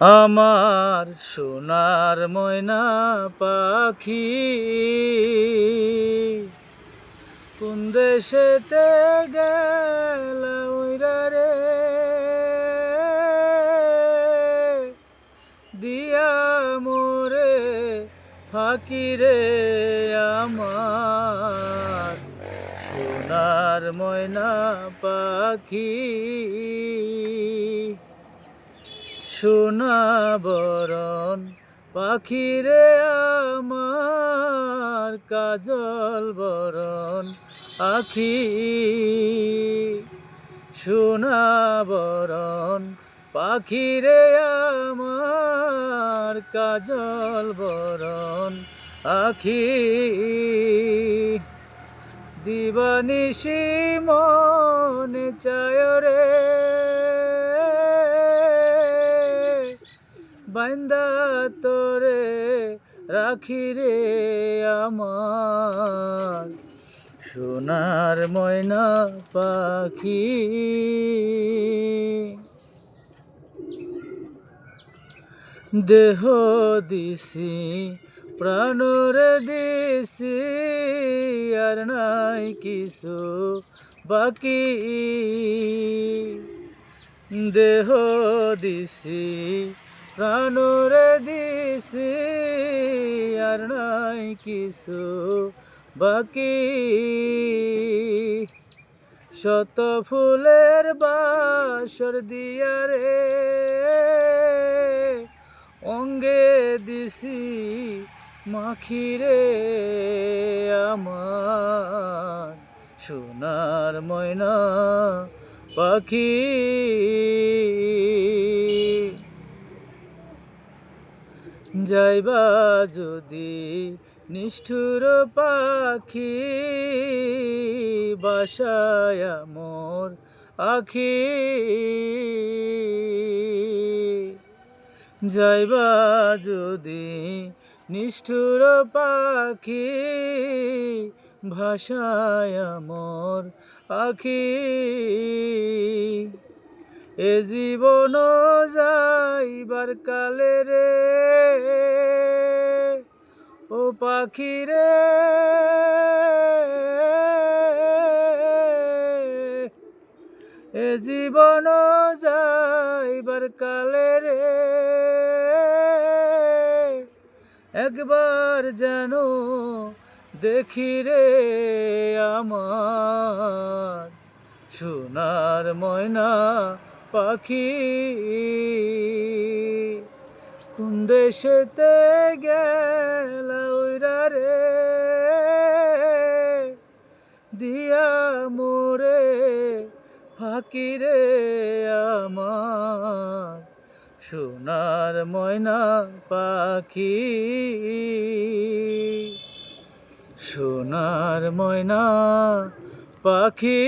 আমার সোনার ময়না পাখি। কোন দেশেতে গেল রে? দিয়া মোরে ফাঁকি রে আমার সোনার ময়না পাখি। সোনা বরণ পাখি রে আমার কাজল বরণ আখি সোনা বরণ পাখি রে আমার কাজল বরণ আখি দিবানিশি মনে চায় রে। বান্দা তোরে রাখি রে আমার। সোনার ময়না পাখি। দেহ দিছি প্রাণরে দিছি, আর নাই কিছু বাকি। দেহ দিছি প্রাণরে দিছি আর নাই কিছু বাকি। শত ফুলের বাসর দিয়া রে, অঙ্গে দিছি মাখিরে আমার। সোনার ময়না পাখি যাইবা যদি নিষ্ঠুর পাখি বাসায় মোর আখি। যাইবা যদি নিষ্ঠুর পাখি ভাষায় মোর আখি। এ জীবন যাইবার কালে রে। ও পাখি রে। এ জীবন যাইবার কালে রে। একবার যেন দেখি রে আমার সোনার ময়না পাখি। কোন দেশেতে গেল রে? দিয়া মোরে ফাঁকি রে আমার। সোনার ময়না পাখি। সোনার ময়না পাখি।